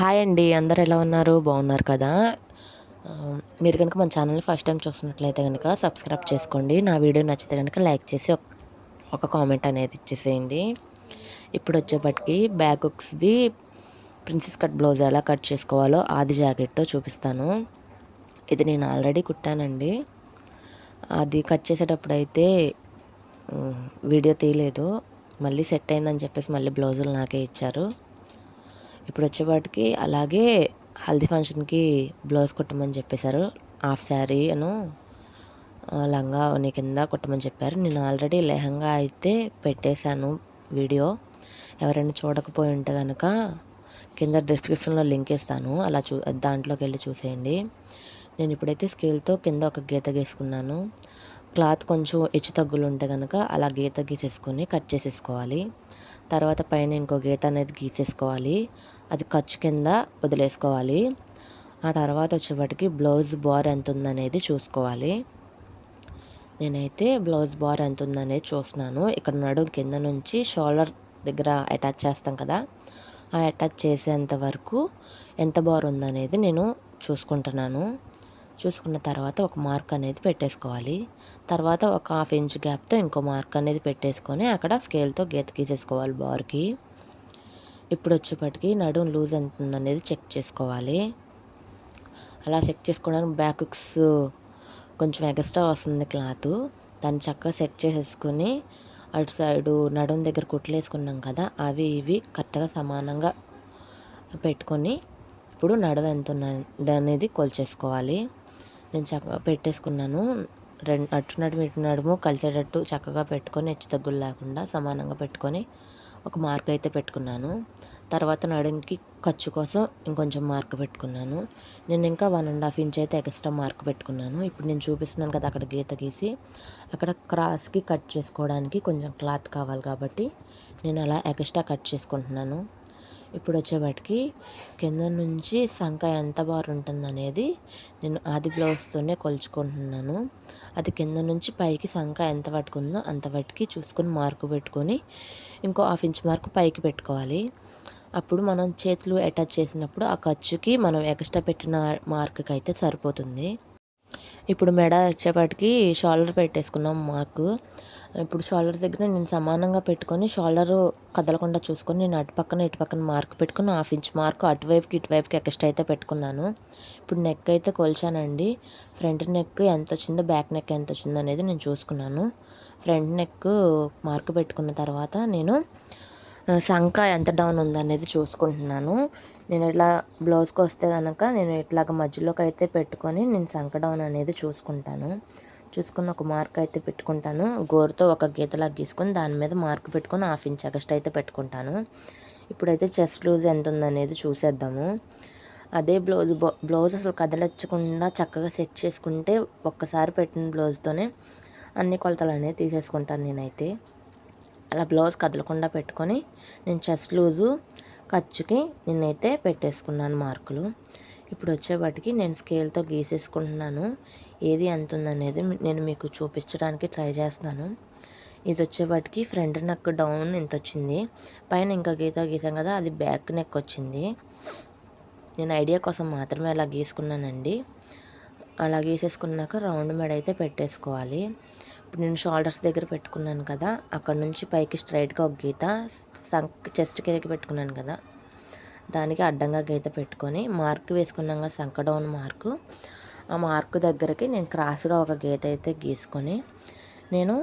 Hi అండి అందరు ఎలా ఉన్నారు? బాగున్నారు కదా? మీరు కనుక మన ఛానల్ని ఫస్ట్ టైం చూస్తున్నట్లయితే కనుక సబ్స్క్రైబ్ చేసుకోండి. నా వీడియో నచ్చితే కనుక లైక్ చేసి ఒక- ఒక కామెంట్ అనేది ఇచ్చేసేయండి. ఇప్పుడు వచ్చేపటికి బ్యాక్ హుక్స్ది ప్రిన్సెస్ కట్ బ్లౌజ్ ఎలా కట్ చేసుకోవాలో ఆది జాకెట్తో చూపిస్తాను. ఇది నేను ఆల్రెడీ కుట్టానండి. అది కట్ చేసేటప్పుడు అయితే వీడియో తీయలేదు. మళ్ళీ సెట్ అయిందని చెప్పేసి మళ్ళీ బ్లౌజులు నాకే ఇచ్చారు. ఇప్పుడు వచ్చేపాటికి అలాగే హల్దీ ఫంక్షన్కి బ్లౌజ్ కుట్టమని చెప్పేశారు. హాఫ్ శారీ అను లంగా నీ కింద కుట్టమని చెప్పారు. నేను ఆల్రెడీ లెహంగా అయితే పెట్టేశాను వీడియో. ఎవరైనా చూడకపోయి ఉంటే కనుక కింద డిస్క్రిప్షన్లో లింక్ ఇస్తాను. అలా చూ దాంట్లోకి వెళ్ళి చూసేయండి. నేను ఇప్పుడైతే స్కేల్తో కింద ఒక గీత గీసుకున్నాను. క్లాత్ కొంచెం హెచ్చు తగ్గులు ఉంటే కనుక అలా గీత గీసేసుకొని కట్ చేసేసుకోవాలి. తర్వాత పైన ఇంకో గీత అనేది గీసేసుకోవాలి. అది ఖర్చు కింద వదిలేసుకోవాలి. ఆ తర్వాత వచ్చేపటికి బ్లౌజ్ బార్ ఎంత ఉందనేది చూసుకోవాలి. నేనైతే బ్లౌజ్ బార్ ఎంత ఉందనేది చూస్తున్నాను. ఇక్కడ నడుం కింద నుంచి షోల్డర్ దగ్గర అటాచ్ చేస్తాం కదా ఆ అటాచ్ చేసేంత వరకు ఎంత బార్ ఉందనేది నేను చూసుకుంటున్నాను. చూసుకున్న తర్వాత ఒక మార్క్ అనేది పెట్టేసుకోవాలి. తర్వాత ఒక హాఫ్ ఇంచ్ గ్యాప్తో ఇంకో మార్క్ అనేది పెట్టేసుకొని అక్కడ స్కేల్తో గీత గీసేసుకోవాలి బార్కి. ఇప్పుడు వచ్చేపటికి నడుం లూజ్ ఎంత ఉందనేది చెక్ చేసుకోవాలి. అలా చెక్ చేసుకోవడానికి బ్యాక్స్ కొంచెం ఎక్స్ట్రా వస్తుంది క్లాత్. దాన్ని చక్కగా సెట్ చేసేసుకొని అటు సైడు నడుం దగ్గర కుట్లు వేసుకున్నాం కదా అవి ఇవి కరెక్ట్గా సమానంగా పెట్టుకొని ఇప్పుడు నడవ ఎంత ఉన్నది అనేది కొలిచేసుకోవాలి. నేను చక్కగా పెట్టేసుకున్నాను. రెండు అటు నడుము ఇటు నడుము కలిసేటట్టు చక్కగా పెట్టుకొని హెచ్చు తగ్గులు లేకుండా సమానంగా పెట్టుకొని ఒక మార్క్ అయితే పెట్టుకున్నాను. తర్వాత నడుంకి ఖర్చు కోసం ఇంకొంచెం మార్క్ పెట్టుకున్నాను. నేను ఇంకా వన్ అండ్ హాఫ్ ఇంచ్ అయితే ఎక్స్ట్రా మార్క్ పెట్టుకున్నాను. ఇప్పుడు నేను చూపిస్తున్నాను కదా అక్కడ గీత గీసి. అక్కడ క్రాస్కి కట్ చేసుకోవడానికి కొంచెం క్లాత్ కావాలి కాబట్టి నేను అలా ఎక్స్ట్రా కట్ చేసుకుంటున్నాను. ఇప్పుడు వచ్చేవాటికి కింద నుంచి సంఖ ఎంత బార్ ఉంటుందనేది నేను ఆది బ్లౌజ్తోనే కొలుచుకుంటున్నాను. అది కింద నుంచి పైకి సంఖ ఎంత పట్టుకుందో అంత పట్టుకి చూసుకొని మార్కు పెట్టుకొని ఇంకో హాఫ్ ఇంచ్ మార్కు పైకి పెట్టుకోవాలి. అప్పుడు మనం చేతులు అటాచ్ చేసినప్పుడు ఆ ఖర్చుకి మనం ఎక్స్ట్రా పెట్టిన మార్క్కి అయితే సరిపోతుంది. ఇప్పుడు మెడ వచ్చేపాటికి షోల్డర్ పెట్టేసుకున్నాం మార్కు. ఇప్పుడు షోల్డర్ దగ్గర నేను సమానంగా పెట్టుకొని షోల్డర్ కదలకుండా చూసుకొని నేను అటు పక్కన ఇటు పక్కన మార్క్ పెట్టుకుని హాఫ్ ఇంచ్ మార్క్ అటువైపుకి ఇటువైపుకి ఎక్స్ట్రా అయితే పెట్టుకున్నాను. ఇప్పుడు నెక్ అయితే కొలిచానండి. ఫ్రంట్ నెక్ ఎంత వచ్చిందో బ్యాక్ నెక్ ఎంత వచ్చిందో అనేది నేను చూసుకున్నాను. ఫ్రంట్ నెక్ మార్క్ పెట్టుకున్న తర్వాత నేను సంఖ ఎంత డౌన్ ఉందనేది చూసుకుంటున్నాను. నేను ఇట్లా బ్లౌజ్కి వస్తే కనుక నేను ఇట్లాగ మధ్యలోకి అయితే పెట్టుకొని నేను సంఖ డౌన్ అనేది చూసుకుంటాను. చూసుకుని ఒక మార్క్ అయితే పెట్టుకుంటాను. గోరుతో ఒక గీతలా గీసుకొని దాని మీద మార్క్ పెట్టుకొని హాఫ్ ఇంచ్ ఎక్స్ట్రా అయితే పెట్టుకుంటాను. ఇప్పుడైతే చెస్ట్ లూజ్ ఎంత ఉందనేది చూసేద్దాము. అదే బ్లౌజ్ బ్లౌజ్ అసలు కదలచ్చకుండా చక్కగా సెట్ చేసుకుంటే ఒక్కసారి పెట్టిన బ్లౌజ్తోనే అన్ని కొలతలు అనేవి తీసేసుకుంటాను నేనైతే. అలా బ్లౌజ్ కదలకుండా పెట్టుకొని నేను చెస్ట్ లూజు ఖర్చుకి నేనైతే పెట్టేసుకున్నాను మార్కులు. ఇప్పుడు వచ్చేవాటికి నేను స్కేల్తో గీసేసుకుంటున్నాను. ఏది ఎంత ఉందనేది నేను మీకు చూపించడానికి ట్రై చేస్తాను. ఇది వచ్చేవాటికి ఫ్రంట్ నెక్ డౌన్ ఇంత వచ్చింది పైన ఇంకా గీత గీసాం కదా అది బ్యాక్ నెక్ వచ్చింది. నేను ఐడియా కోసం మాత్రమే అలా గీసుకున్నానండి. అలా గీసేసుకున్నాక రౌండ్ మెడ అయితే పెట్టేసుకోవాలి. ఇప్పుడు నేను షోల్డర్స్ దగ్గర పెట్టుకున్నాను కదా అక్కడ నుంచి పైకి స్ట్రైట్గా ఒక గీత సంక్ చెస్ట్ కిందకి పెట్టుకున్నాను కదా. దానికి అడ్డంగా గీత పెట్టుకొని మార్క్ వేసుకున్నాం కదా మార్కు. ఆ మార్కు దగ్గరికి నేను క్రాస్గా ఒక గీత అయితే గీసుకొని నేను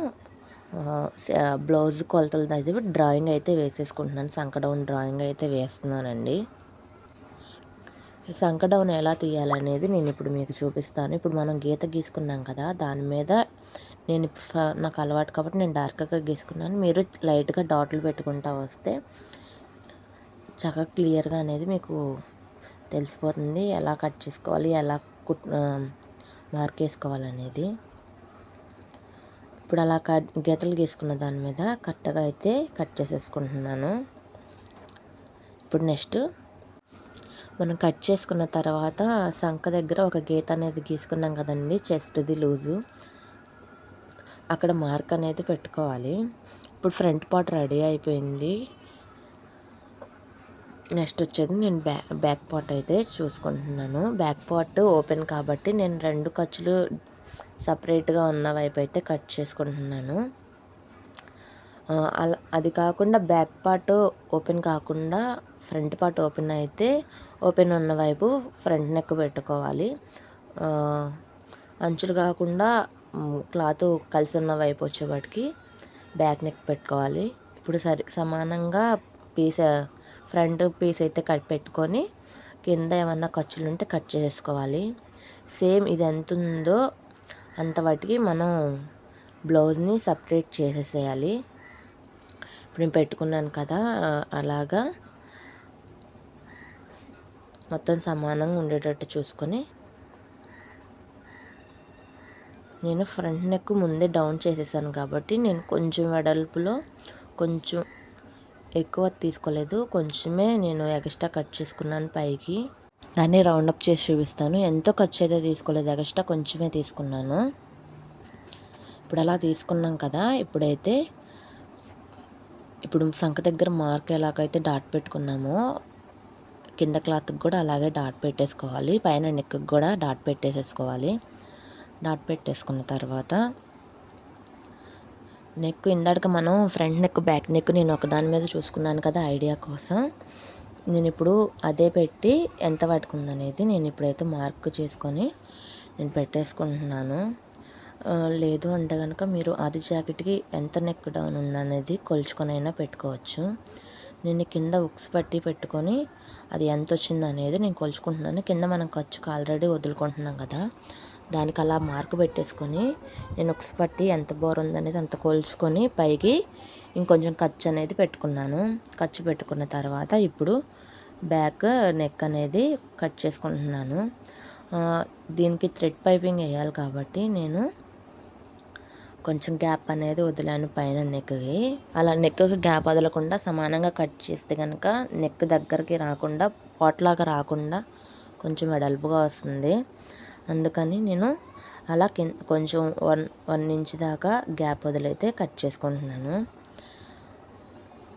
బ్లౌజ్ కొలతలు అయితే డ్రాయింగ్ అయితే వేసేసుకుంటున్నాను. సంకడౌన్ డ్రాయింగ్ అయితే వేస్తున్నానండి. సంక డౌన్ ఎలా తీయాలనేది నేను ఇప్పుడు మీకు చూపిస్తాను. ఇప్పుడు మనం గీత గీసుకున్నాం కదా దాని మీద నేను నాకు అలవాటు కాబట్టి నేను డార్క్గా గీసుకున్నాను. మీరు లైట్గా డాట్లు పెట్టుకుంటా వస్తే చక్కగా క్లియర్గా అనేది మీకు తెలిసిపోతుంది. ఎలా కట్ చేసుకోవాలి ఎలా కుట్ మార్క్ వేసుకోవాలనేది ఇప్పుడు అలా కట్ గీతలు గీసుకున్న దాని మీద కరెక్ట్గా అయితే కట్ చేసేసుకుంటున్నాను. ఇప్పుడు నెక్స్ట్ మనం కట్ చేసుకున్న తర్వాత సంఖ దగ్గర ఒక గీత అనేది గీసుకున్నాం కదండి చెస్ట్ది లూజు. అక్కడ మార్క్ అనేది పెట్టుకోవాలి. ఇప్పుడు ఫ్రంట్ పార్ట్ రెడీ అయిపోయింది. నెక్స్ట్ వచ్చేది నేను బ్యా బ్యాక్ పార్ట్ అయితే చూసుకుంటున్నాను. బ్యాక్ పార్ట్ ఓపెన్ కాబట్టి నేను రెండు ఖర్చులు సపరేట్గా ఉన్న వైపు అయితే కట్ చేసుకుంటున్నాను. అలా అది కాకుండా బ్యాక్ పార్ట్ ఓపెన్ కాకుండా ఫ్రంట్ పార్ట్ ఓపెన్ అయితే ఓపెన్ ఉన్న వైపు ఫ్రంట్ నెక్ పెట్టుకోవాలి. అంచులు కాకుండా క్లాత్ కలిసి ఉన్న వైపు వచ్చేవాటికి బ్యాక్ నెక్ పెట్టుకోవాలి. ఇప్పుడు సరి సమానంగా పీస్ ఫ్రంట్ పీస్ అయితే కట్ పెట్టుకొని కింద ఏమన్నా ఖర్చులు ఉంటే కట్ చేసుకోవాలి. సేమ్ ఇది ఎంత ఉందో అంత వాటికి మనం బ్లౌజ్ని సపరేట్ చేసేసేయాలి. ఇప్పుడు నేను పెట్టుకున్నాను కదా అలాగా మొత్తం సమానంగా ఉండేటట్టు చూసుకొని నేను ఫ్రంట్ నెక్ ముందే డౌన్ చేసేసాను కాబట్టి నేను కొంచెం వెడల్పులో కొంచెం ఎక్కువ తీసుకోలేదు. కొంచెమే నేను ఎక్స్ట్రా కట్ చేసుకున్నాను పైకి. దాన్ని రౌండప్ చేసి చూపిస్తాను. ఎంతో ఖర్చు అయితే తీసుకోలేదు. ఎక్స్ట్రా కొంచెమే తీసుకున్నాను. ఇప్పుడు అలా తీసుకున్నాం కదా. ఇప్పుడైతే ఇప్పుడు సంఖ దగ్గర మార్క్ ఎలాగైతే డాట్ పెట్టుకున్నామో కింద క్లాత్కి కూడా అలాగే డాట్ పెట్టేసుకోవాలి. పైన నెక్కి కూడా డాట్ పెట్టేసేసుకోవాలి. డాట్ పెట్టేసుకున్న తర్వాత నెక్ ఇందాక మనం ఫ్రంట్ నెక్ బ్యాక్ నెక్ నేను ఒకదాని మీద చూసుకున్నాను కదా ఐడియా కోసం. నేను ఇప్పుడు అదే పెట్టి ఎంత పట్టుకుందనేది నేను ఇప్పుడైతే మార్క్ చేసుకొని నేను పెట్టేసుకుంటున్నాను. లేదు అంటే కనుక మీరు అది జాకెట్కి ఎంత నెక్ డౌన్ ఉందనేది కొలుచుకొని అయినా పెట్టుకోవచ్చు. నేను కింద ఉక్స్ పట్టి పెట్టుకొని అది ఎంత వచ్చింది అనేది నేను కొలుచుకుంటున్నాను. కింద మనం ఖర్చుకు ఆల్రెడీ వదులుకుంటున్నాం కదా. దానికి అలా మార్క్ పెట్టేసుకొని నేను ఉక్స్ పట్టి ఎంత బోర్ ఉందనేది అంత కొలుచుకొని పైకి ఇంకొంచెం ఖర్చు అనేది పెట్టుకున్నాను. ఖర్చు పెట్టుకున్న తర్వాత ఇప్పుడు బ్యాక్ నెక్ అనేది కట్ చేసుకుంటున్నాను. దీనికి థ్రెడ్ పైపింగ్ వేయాలి కాబట్టి నేను కొంచెం గ్యాప్ అనేది వదిలాను పైన నెక్కి. అలా నెక్కి గ్యాప్ వదలకుండా సమానంగా కట్ చేస్తే కనుక నెక్ దగ్గరికి రాకుండా పాట్లాగా రాకుండా కొంచెం వెడల్పుగా వస్తుంది. అందుకని నేను అలా కింద కొంచెం వన్ వన్ ఇంచ్ దాకా గ్యాప్ వదిలైతే కట్ చేసుకుంటున్నాను.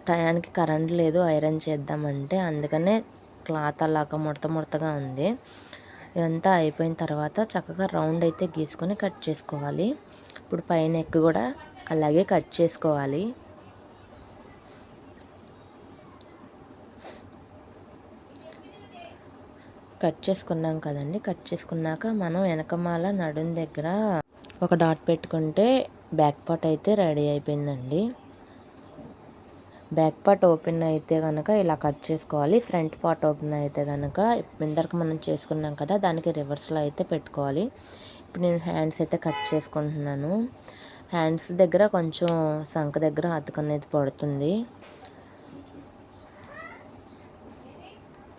టయానికి కరెంట్ లేదు ఐరన్ చేద్దామంటే అందుకనే క్లాత్ అలాగా ముడత ముడతగా ఉంది. ఇదంతా అయిపోయిన తర్వాత చక్కగా రౌండ్ అయితే గీసుకొని కట్ చేసుకోవాలి. ఇప్పుడు పైన ఎక్కి కూడా అలాగే కట్ చేసుకోవాలి. కట్ చేసుకున్నాం కదండి. కట్ చేసుకున్నాక మనం వెనకమాల నడుం దగ్గర ఒక డాట్ పెట్టుకుంటే బ్యాక్ పార్ట్ అయితే రెడీ అయిపోయిందండి. బ్యాక్ పార్ట్ ఓపెన్ అయితే కనుక ఇలా కట్ చేసుకోవాలి. ఫ్రంట్ పార్ట్ ఓపెన్ అయితే కనుక ఇందరికి మనం చేసుకున్నాం కదా దానికి రివర్స్లో అయితే పెట్టుకోవాలి. ఇప్పుడు నేను హ్యాండ్స్ అయితే కట్ చేసుకుంటున్నాను. హ్యాండ్స్ దగ్గర కొంచెం సంఖ దగ్గర అతుకనేది పడుతుంది.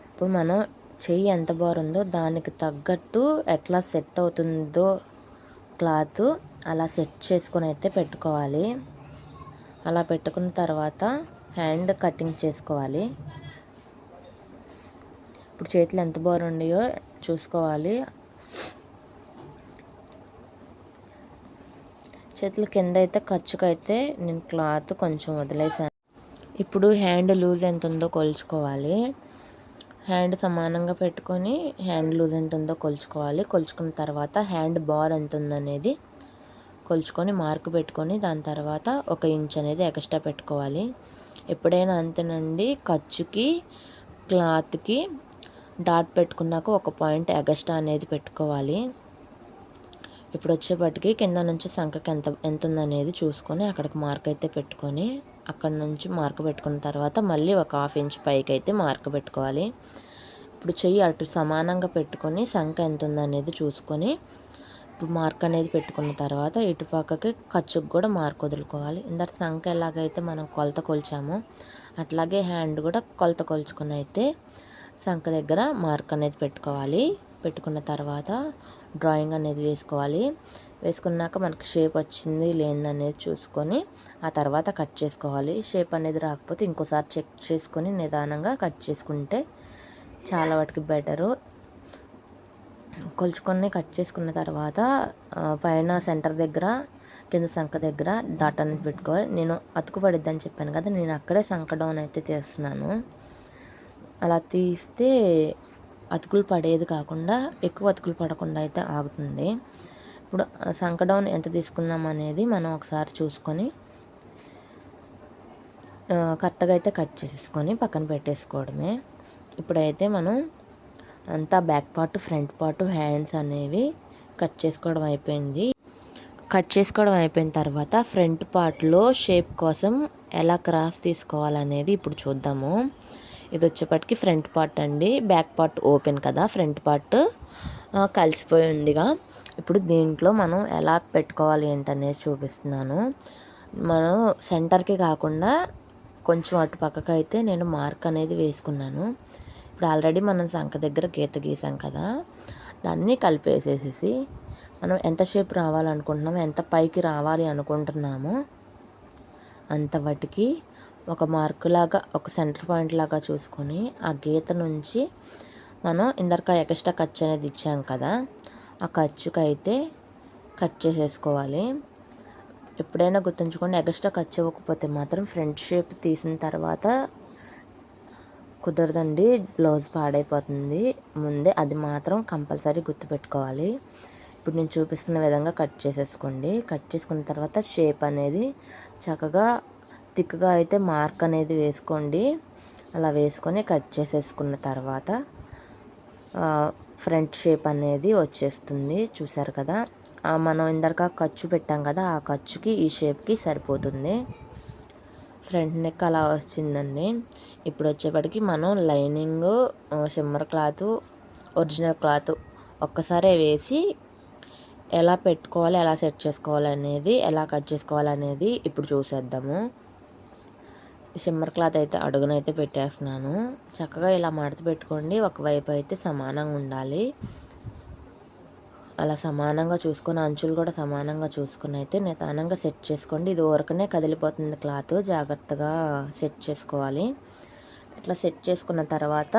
ఇప్పుడు మనం చెయ్యి ఎంత బాగుందో దానికి తగ్గట్టు ఎట్లా సెట్ అవుతుందో క్లాత్ అలా సెట్ చేసుకొని అయితే పెట్టుకోవాలి. అలా పెట్టుకున్న తర్వాత హ్యాండ్ కటింగ్ చేసుకోవాలి. ఇప్పుడు చేతులు ఎంత బాగుండయో చూసుకోవాలి. చేతుల కింద అయితే ఖర్చుకైతే నేను క్లాత్ కొంచెం వదిలేసాను ఇప్పుడు హ్యాండ్ లూజ్ ఎంత ఉందో కొలుచుకోవాలి. హ్యాండ్ సమానంగా పెట్టుకొని హ్యాండ్ లూజ్ ఎంత ఉందో కొలుచుకోవాలి. కొలుచుకున్న తర్వాత హ్యాండ్ బార్ ఎంత ఉందనేది కొలుచుకొని మార్క్ పెట్టుకొని దాని తర్వాత ఒక ఇంచ్ అనేది ఎక్స్ట్రా పెట్టుకోవాలి. ఎప్పుడైనా అంతేనండి ఖర్చుకి క్లాత్కి డాట్ పెట్టుకున్నాక ఒక పాయింట్ ఎగస్ట్రా అనేది పెట్టుకోవాలి. ఇప్పుడు వచ్చేపాటికి కింద నుంచి సంఖకి ఎంత ఎంత ఉందనేది చూసుకొని అక్కడికి మార్క్ అయితే పెట్టుకొని అక్కడ నుంచి మార్క్ పెట్టుకున్న తర్వాత మళ్ళీ ఒక హాఫ్ ఇంచ్ పైకి అయితే మార్క్ పెట్టుకోవాలి. ఇప్పుడు చెయ్యి అటు సమానంగా పెట్టుకొని సంఖ ఎంత ఉందనేది చూసుకొని ఇప్పుడు మార్క్ అనేది పెట్టుకున్న తర్వాత ఇటు పక్కకి ఖర్చుకు కూడా మార్క్ వదులుకోవాలి. ఇందాక సంఖ ఎలాగైతే మనం కొలత కొలిచామో అట్లాగే హ్యాండ్ కూడా కొలత కొలుచుకుని అయితే సంఖ దగ్గర మార్క్ అనేది పెట్టుకోవాలి. పెట్టుకున్న తర్వాత డ్రాయింగ్ అనేది వేసుకోవాలి. వేసుకున్నాక మనకి షేప్ వచ్చింది లేదనేది చూసుకొని ఆ తర్వాత కట్ చేసుకోవాలి. షేప్ అనేది రాకపోతే ఇంకోసారి చెక్ చేసుకొని నిదానంగా కట్ చేసుకుంటే చాలా వాటికి బెటరు. కొలుచుకొని కట్ చేసుకున్న తర్వాత పైన సెంటర్ దగ్గర కింద సంఖ దగ్గర డాట్ అనేది పెట్టుకోవాలి. నేను అతుకు పడిద్దని చెప్పాను కదా నేను అక్కడే సంఖ డౌన్ అయితే తీస్తున్నాను. అలా తీస్తే అతుకులు పడేది కాకుండా ఎక్కువ అతుకులు పడకుండా అయితే ఆగుతుంది. ఇప్పుడు సంకడౌన్ ఎంత తీసుకున్నాం అనేది మనం ఒకసారి చూసుకొని కరెక్ట్గా అయితే కట్ చేసేసుకొని పక్కన పెట్టేసుకోవడమే. ఇప్పుడైతే మనం అంతా back part front part hands అనేవి కట్ చేసుకోవడం అయిపోయింది. కట్ చేసుకోవడం అయిపోయిన తర్వాత ఫ్రంట్ పార్ట్లో షేప్ కోసం ఎలా క్రాస్ తీసుకోవాలనేది ఇప్పుడు చూద్దాము. ఇది వచ్చేపటికి ఫ్రంట్ పార్ట్ అండి. బ్యాక్ పార్ట్ ఓపెన్ కదా ఫ్రంట్ పార్ట్ కలిసిపోయి ఉందిగా. ఇప్పుడు దీంట్లో మనం ఎలా పెట్టుకోవాలి ఏంటనేది చూపిస్తున్నాను. మనం సెంటర్కి కాకుండా కొంచెం అటు పక్కకు అయితే నేను మార్క్ అనేది వేసుకున్నాను. ఇప్పుడు ఆల్రెడీ మనం సంఖ దగ్గర గీత గీసాం కదా దాన్ని కలిపేసేసేసి మనం ఎంత షేప్ రావాలనుకుంటున్నామో ఎంత పైకి రావాలి అనుకుంటున్నామో అంత వాటికి ఒక మార్కు లాగా ఒక సెంటర్ పాయింట్ లాగా చూసుకొని ఆ గీత నుంచి మనం ఇందరిక ఎక్స్ట్రా ఖర్చు అనేది ఇచ్చాం కదా ఆ ఖర్చుకి అయితే కట్ చేసేసుకోవాలి. ఎప్పుడైనా గుర్తుంచుకోండి ఎక్స్ట్రా ఖర్చు ఇవ్వకపోతే మాత్రం ఫ్రంట్ షేప్ తీసిన తర్వాత కుదరదండి బ్లౌజ్ పాడైపోతుంది. ముందే అది మాత్రం కంపల్సరీ గుర్తుపెట్టుకోవాలి. ఇప్పుడు నేను చూపిస్తున్న విధంగా కట్ చేసేసుకోండి. కట్ చేసుకున్న తర్వాత షేప్ అనేది చక్కగా థిక్గా అయితే మార్క్ అనేది వేసుకోండి. అలా వేసుకొని కట్ చేసేసుకున్న తర్వాత ఫ్రంట్ షేప్ అనేది వచ్చేస్తుంది. చూసారు కదా? మనం ఇందాక ఖర్చు పెట్టాం కదా ఆ ఖర్చుకి ఈ షేప్కి సరిపోతుంది. ఫ్రంట్ నెక్ అలా వచ్చిందండి. ఇప్పుడు వచ్చేప్పటికి మనం lining shimmer cloth original cloth ఒక్కసారే వేసి ఎలా పెట్టుకోవాలి ఎలా సెట్ చేసుకోవాలి అనేది ఎలా కట్ చేసుకోవాలి అనేది ఇప్పుడు చూసేద్దాము. షిమ్మర్ క్లాత్ అయితే అడుగునైతే పెట్టేస్తున్నాను. చక్కగా ఇలా మడత పెట్టుకోండి. ఒకవైపు అయితే సమానంగా ఉండాలి. అలా సమానంగా చూసుకొని అంచులు కూడా సమానంగా చూసుకుని అయితే నిదానంగా సెట్ చేసుకోండి. ఇది ఊరకనే కదిలిపోతుంది క్లాత్ జాగ్రత్తగా సెట్ చేసుకోవాలి. ఇట్లా సెట్ చేసుకున్న తర్వాత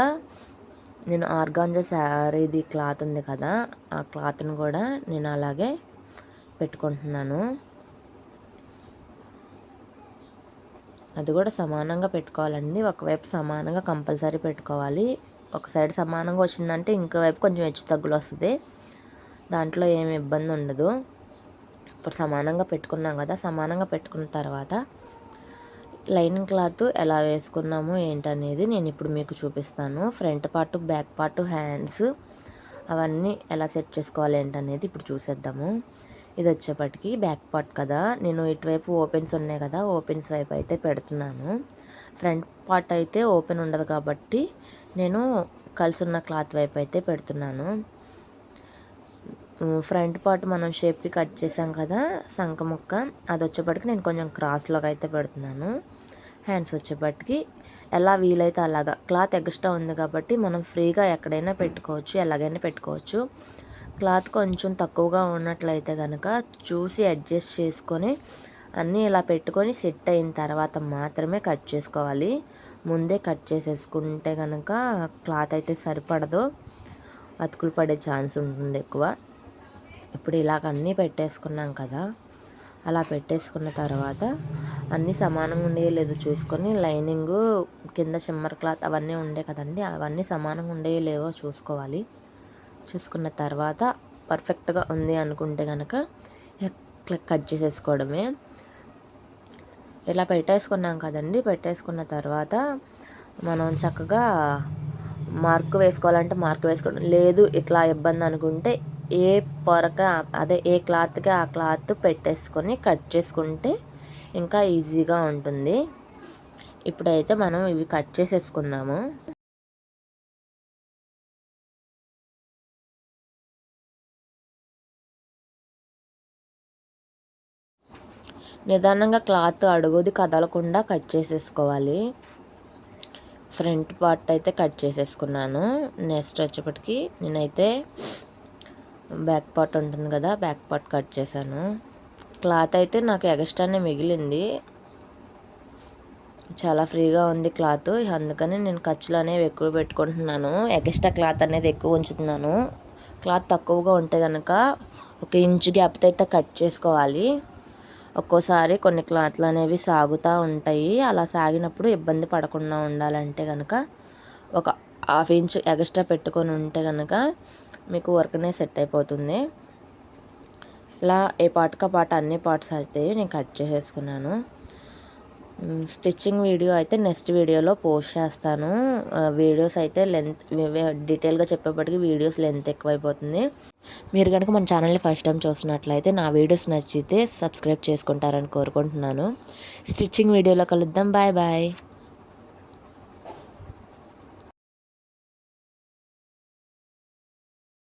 నేను ఆర్గాంజా శారీది క్లాత్ ఉంది కదా ఆ క్లాత్ని కూడా నేను అలాగే పెట్టుకుంటున్నాను. అది కూడా సమానంగా పెట్టుకోవాలండి. ఒకవైపు సమానంగా కంపల్సరీ పెట్టుకోవాలి. ఒక సైడ్ సమానంగా వచ్చిందంటే ఇంకో వైపు కొంచెం హెచ్చు తగ్గులు వస్తుంది. దాంట్లో ఏమి ఇబ్బంది ఉండదు. ఇప్పుడు సమానంగా పెట్టుకున్నాం కదా సమానంగా పెట్టుకున్న తర్వాత లైనింగ్ క్లాత్ ఎలా వేసుకున్నాము ఏంటనేది నేను ఇప్పుడు మీకు చూపిస్తాను. Front part back part hands అవన్నీ ఎలా సెట్ చేసుకోవాలి ఏంటనేది ఇప్పుడు చూసేద్దాము. ఇది వచ్చేప్పటికి బ్యాక్ పార్ట్ కదా. నేను ఇటువైపు ఓపెన్స్ ఉన్నాయి కదా. ఓపెన్స్ వైపు అయితే పెడుతున్నాను. ఫ్రంట్ పార్ట్ అయితే ఓపెన్ ఉండదు కాబట్టి నేను కలిసి ఉన్న క్లాత్ వైపు అయితే పెడుతున్నాను. ఫ్రంట్ పార్ట్ మనం షేప్కి కట్ చేసాం కదా సంక ముక్క. అది వచ్చేప్పటికి నేను కొంచెం క్రాస్లోకి అయితే పెడుతున్నాను. హ్యాండ్స్ వచ్చేప్పటికి ఎలా వీలైతే అలాగా. క్లాత్ ఎక్స్ట్రా ఉంది కాబట్టి మనం ఫ్రీగా ఎక్కడైనా పెట్టుకోవచ్చు ఎలాగైనా పెట్టుకోవచ్చు. క్లాత్ కొంచెం తక్కువగా ఉన్నట్లయితే కనుక చూసి అడ్జస్ట్ చేసుకొని అన్నీ ఇలా పెట్టుకొని సెట్ అయిన తర్వాత మాత్రమే కట్ చేసుకోవాలి. ముందే కట్ చేసేసుకుంటే కనుక క్లాత్ అయితే సరిపడదు. అతుకులు పడే ఛాన్స్ ఉంటుంది ఎక్కువ. ఇప్పుడు ఇలాగ అన్నీ పెట్టేసుకున్నాం కదా. అలా పెట్టేసుకున్న తర్వాత అన్నీ సమానంగా ఉండే లేదో చూసుకొని లైనింగ్ కింద షిమ్మర్ క్లాత్ అవన్నీ ఉండే కదండి అవన్నీ సమానంగా ఉండే లేవో చూసుకోవాలి. చూసుకున్న తర్వాత పర్ఫెక్ట్గా ఉంది అనుకుంటే కనుక కట్ చేసేసుకోవడమే. ఇలా పెట్టేసుకున్నాం కదండి. పెట్టేసుకున్న తర్వాత మనం చక్కగా మార్క్ వేసుకోవాలంటే మార్క్ వేసుకోవడం. లేదు ఇట్లా ఇబ్బంది అనుకుంటే ఏ పొరక అదే ఏ క్లాత్కి ఆ క్లాత్ పెట్టేసుకొని కట్ చేసుకుంటే ఇంకా ఈజీగా ఉంటుంది. ఇప్పుడైతే మనం ఇవి కట్ చేసేసుకుందాము. నిదానంగా క్లాత్ అడుగుది కదలకుండా కట్ చేసేసుకోవాలి. ఫ్రంట్ పార్ట్ అయితే కట్ చేసేసుకున్నాను. నెక్స్ట్ వచ్చేప్పటికి నేనైతే బ్యాక్ పార్ట్ ఉంటుంది కదా బ్యాక్ పార్ట్ కట్ చేశాను. క్లాత్ అయితే నాకు ఎగస్ట్రానే మిగిలింది. చాలా ఫ్రీగా ఉంది క్లాత్. అందుకని నేను ఖర్చులు అనేవి ఎక్కువ పెట్టుకుంటున్నాను. ఎక్స్ట్రా క్లాత్ అనేది ఎక్కువ ఉంచుతున్నాను. క్లాత్ తక్కువగా ఉంటే కనుక ఒక ఇంచు గ్యాప్తో అయితే కట్ చేసుకోవాలి. ఒక్కోసారి కొన్ని క్లాత్లు అనేవి సాగుతూ ఉంటాయి. అలా సాగినప్పుడు ఇబ్బంది పడకుండా ఉండాలంటే కనుక ఒక హాఫ్ ఇంచ్ ఎక్స్ట్రా పెట్టుకొని ఉంటే కనుక మీకు వర్క్ అనేది సెట్ అయిపోతుంది. ఇలా ఏ పార్ట్కి పార్ట్ అన్ని పార్ట్స్ అయితే నేను కట్ చేసేసుకున్నాను. స్టిచ్చింగ్ వీడియో అయితే నెక్స్ట్ వీడియోలో పోస్ట్ చేస్తాను. వీడియోస్ అయితే లెంత్ డీటెయిల్గా చెప్పేప్పటికి వీడియోస్ లెంత్ ఎక్కువైపోతుంది. మీరు కనుక మన ఛానల్ని ఫస్ట్ టైం చూసినట్లయితే నా వీడియోస్ నచ్చితే సబ్స్క్రైబ్ చేసుకుంటారని కోరుకుంటున్నాను. స్టిచ్చింగ్ వీడియోలో కలుద్దాం. Bye bye.